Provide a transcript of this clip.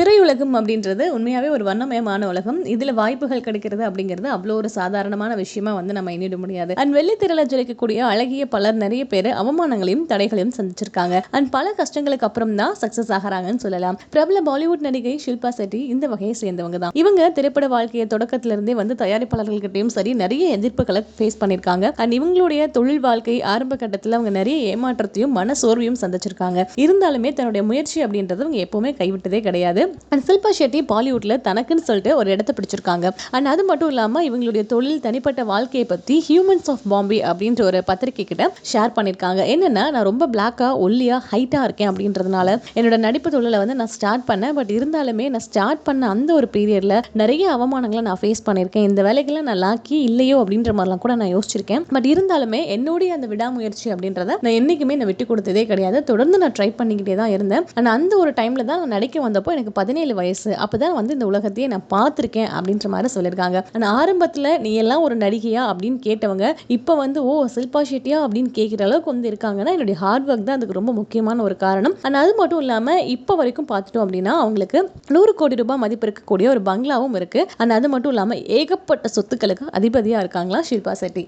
திரையுலகம் அப்படின்றது உண்மையாகவே ஒரு வண்ணமயமான உலகம். இதில் வாய்ப்புகள் கிடைக்கிறது அப்படிங்கிறது அவ்வளோ ஒரு சாதாரணமான விஷயமா வந்து நம்ம எண்ணிட முடியாது. அண்ட் வெள்ளித்திரள ஜொலிக்கக்கூடிய அழகிய பலர் நிறைய பேர் அவமானங்களையும் தடைகளையும் சந்திச்சிருக்காங்க. அண்ட் பல கஷ்டங்களுக்கு அப்புறம் தான் சக்ஸஸ் ஆகிறாங்கன்னு சொல்லலாம். பிரபல பாலிவுட் நடிகை ஷில்பா செட்டி இந்த வகையை சேர்ந்தவங்க தான். இவங்க திரைப்பட வாழ்க்கையை தொடக்கத்துல இருந்தே வந்து தயாரிப்பாளர்கள்கிட்டையும் சரி நிறைய எதிர்ப்புகளை ஃபேஸ் பண்ணியிருக்காங்க அண்ட் இவங்களுடைய தொழில் வாழ்க்கை ஆரம்ப கட்டத்தில் அவங்க நிறைய ஏமாற்றத்தையும் மன சோர்வையும் சந்திச்சிருக்காங்க. இருந்தாலுமே தன்னுடைய முயற்சி அப்படின்றது அவங்க எப்பவுமே கைவிட்டதே கிடையாது. அண்ட் சில்பா ஷெட்டி பாலிவுட்டில் தனக்குன்னு சொல்லிட்டு ஒரு இடத்த பிடிச்சிருக்காங்க. அண்ட் அது மட்டும் இல்லாமல் இவங்களுடைய தொழில் தனிப்பட்ட வாழ்க்கையை பற்றி ஹியூமன்ஸ் ஆஃப் பாம்பே அப்படின்ற ஒரு பத்திரிகை கிட்ட ஷேர் பண்ணியிருக்காங்க என்னென்னா நான் ரொம்ப பிளாக்காக ஒல்லியாக ஹைட்டாக இருக்கேன் அப்படின்றதுனால என்னோட நடிப்பு தொழிலை வந்து நான் ஸ்டார்ட் பண்ணேன். பட் இருந்தாலுமே நான் ஸ்டார்ட் பண்ண அந்த ஒரு பீரியடில் நிறைய அவமானங்களை நான் ஃபேஸ் பண்ணியிருக்கேன் இந்த வேலைக்கெல்லாம் நான் லாக்கி இல்லையோ அப்படின்ற மாதிரிலாம் கூட நான் யோசிச்சிருக்கேன். பட் இருந்தாலுமே என்னுடைய அந்த விடாமுயற்சி அப்படின்றத நான் என்றைக்குமே நான் விட்டு கொடுத்ததே கிடையாது. தொடர்ந்து நான் ட்ரை பண்ணிக்கிட்டே தான் இருந்தேன். அண்ட் அந்த ஒரு டைமில் தான் நான் நடிக்க வந்தப்போ எனக்கு பதினேழு வயசு. அப்பதான் வந்து இந்த உலகத்தையே நான் பார்த்துருக்கேன் அப்படின்ற மாதிரி சொல்லியிருக்காங்க. ஆனால் ஆரம்பத்தில் நீ எல்லாம் ஒரு நடிகையா அப்படின்னு கேட்டவங்க இப்போ வந்து ஓ சில்பா ஷெட்டியா அப்படின்னு கேட்குற அளவுக்கு வந்து இருக்காங்கன்னா என்னுடைய ஹார்ட் ஒர்க் தான் அதுக்கு ரொம்ப முக்கியமான ஒரு காரணம். ஆனால் அது மட்டும் இல்லாமல் இப்போ வரைக்கும் பார்த்துட்டோம் அப்படின்னா அவங்களுக்கு நூறு கோடி ரூபாய் மதிப்பு இருக்கக்கூடிய ஒரு பங்களாவும் இருக்குது அண்ட் அது மட்டும் இல்லாமல் ஏகப்பட்ட சொத்துக்களுக்கு அதிபதியாக இருக்காங்களா ஷில்பா செட்டி